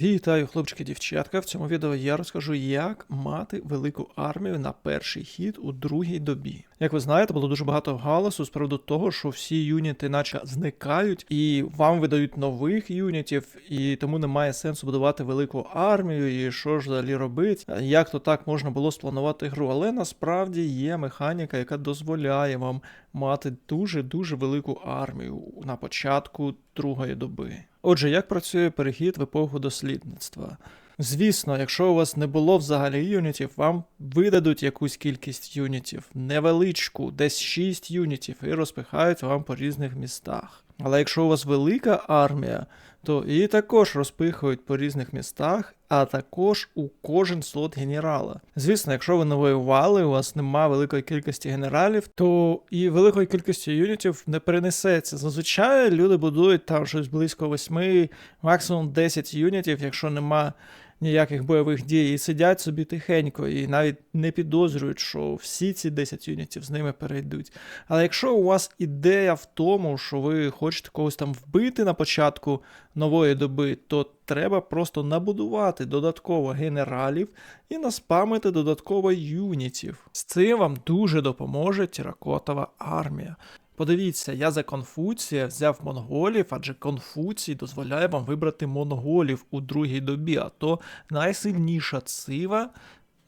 Вітаю, хлопчики дівчатка. В цьому відео я розкажу, як мати велику армію на перший хід у другій добі. Як ви знаєте, було дуже багато галасу з приводу того, що всі юніти наче зникають, і вам видають нових юнітів, і тому немає сенсу будувати велику армію, і що ж взагалі робити, як то так можна було спланувати гру. Але насправді є механіка, яка дозволяє вам мати дуже-дуже велику армію на початку другої доби. Отже, як працює перехід в епоху дослідництва? Звісно, якщо у вас не було взагалі юнітів, вам видадуть якусь кількість юнітів, невеличку, десь 6 юнітів, і розпихають вам по різних містах. Але якщо у вас велика армія, то її також розпихують по різних містах, а також у кожен слот генерала. Звісно, якщо ви не воювали, у вас нема великої кількості генералів, то і великої кількості юнітів не перенесеться. Зазвичай люди будують там щось близько 8, максимум 10 юнітів, якщо нема ніяких бойових дій, і сидять собі тихенько, і навіть не підозрюють, що всі ці 10 юнітів з ними перейдуть. Але якщо у вас ідея в тому, що ви хочете когось там вбити на початку нової доби, то треба просто набудувати додатково генералів і наспамити додатково юнітів. З цим вам дуже допоможе Тіракотова армія. Подивіться, я за Конфуція взяв монголів, адже Конфуцій дозволяє вам вибрати монголів у другій добі, а то найсильніша цива,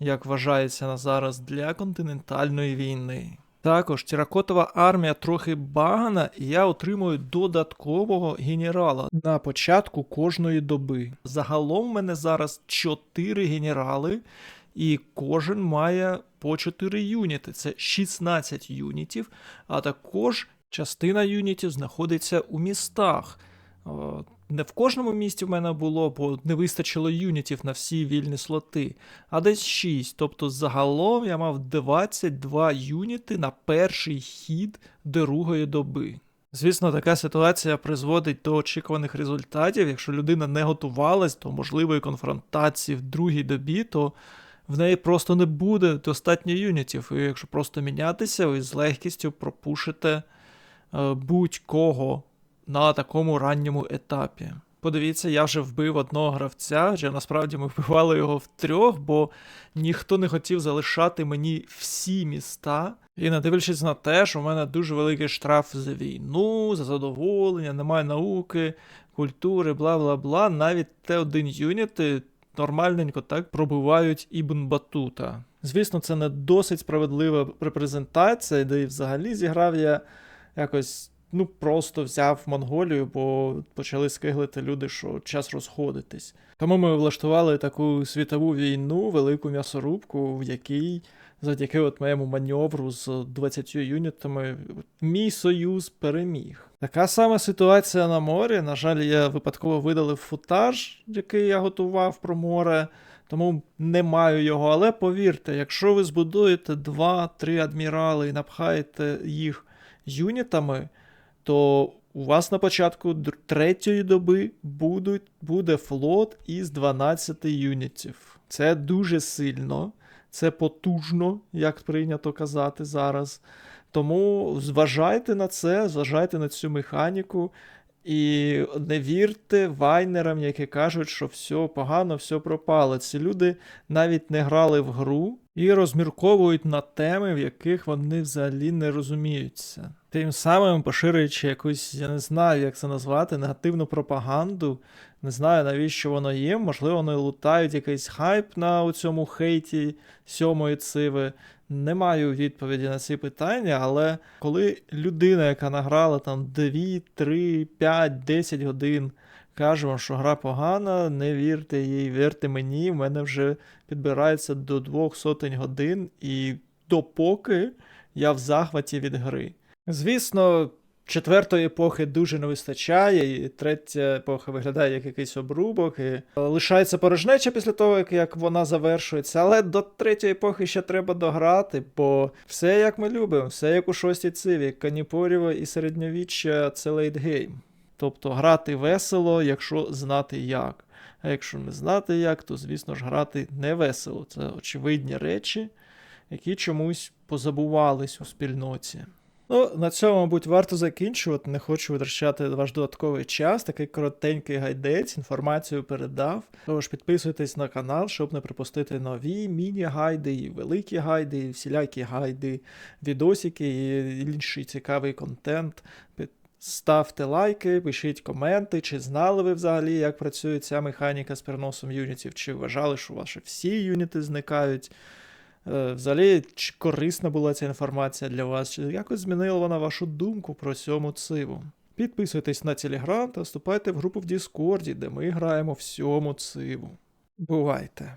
як вважається на зараз, для континентальної війни. Також Тіракотова армія трохи багана, і я отримую додаткового генерала на початку кожної доби. Загалом в мене зараз 4 генерали, і кожен має по 4 юніти. Це 16 юнітів, а також частина юнітів знаходиться у містах. Не в кожному місті в мене було, бо не вистачило юнітів на всі вільні слоти, а десь 6. Тобто загалом я мав 22 юніти на перший хід другої доби. Звісно, така ситуація призводить до очікуваних результатів. Якщо людина не готувалась до можливої конфронтації в другій добі, то в неї просто не буде достатньо юнітів. І якщо просто мінятися, ви з легкістю пропушите е, будь-кого на такому ранньому етапі. Подивіться, я вже вбив одного гравця, адже насправді ми вбивали його втрьох, бо ніхто не хотів залишати мені всі міста. І не дивлячись на те, що в мене дуже великий штраф за війну, за задоволення, немає науки, культури, бла бла бла. Навіть Т1 юніти нормальненько так пробивають Ібн Батута. Звісно, це не досить справедлива репрезентація, де і взагалі зіграв я якось. Ну, просто взяв Монголію, бо почали скиглити люди, що час розходитись. Тому ми влаштували таку світову війну, велику м'ясорубку, в якій завдяки от моєму маневру з 20 юнітами мій союз переміг. Така сама ситуація на морі. На жаль, я випадково видалив футаж, який я готував про море. Тому не маю його. Але повірте, якщо ви збудуєте 2-3 адмірали і напхаєте їх юнітами, то у вас на початку третьої доби будуть, буде флот із 12 юнітів. Це дуже сильно, це потужно, як прийнято казати зараз. Тому зважайте на це, зважайте на цю механіку. І не вірте вайнерам, які кажуть, що все погано, все пропало. Ці люди навіть не грали в гру і розмірковують на теми, в яких вони взагалі не розуміються. Тим самим поширюючи якусь, я не знаю, як це назвати, негативну пропаганду. Не знаю, навіщо воно є. Можливо, вони лутають якийсь хайп на цьому хейті сьомої циви. Не маю відповіді на ці питання, але коли людина, яка награла там 2, 3, 5, 10 годин, каже вам, що гра погана, не вірте їй, вірте мені, в мене вже підбирається до двох сотень годин, і допоки я в захваті від гри. Звісно, четвертої епохи дуже не вистачає, і третя епоха виглядає як якийсь обрубок. і Лишається порожнеча після того, як, вона завершується. Але до третьої епохи ще треба дограти, бо все як ми любимо, все як у шостій циві, Каніпорєво і середньовіччя це лейтгейм. Тобто грати весело, якщо знати як. А якщо не знати як, то, звісно ж, грати не весело. Це очевидні речі, які чомусь позабувались у спільноті. Ну, на цьому, мабуть, варто закінчувати. Не хочу витрачати ваш додатковий час. Такий коротенький гайдець, інформацію передав. Тож підписуйтесь на канал, щоб не пропустити нові міні-гайди, і великі гайди, і всілякі гайди, відосики і інший цікавий контент. Ставте лайки, пишіть коменти, чи знали ви взагалі, як працює ця механіка з переносом юнітів, чи вважали, що ваші всі юніти зникають. Е, Взагалі, чи корисна була ця інформація для вас, чи якось змінила вона вашу думку про цьому циву. Підписуйтесь на Телеграм та вступайте в групу в Діскорді, де ми граємо всьому циву. Бувайте!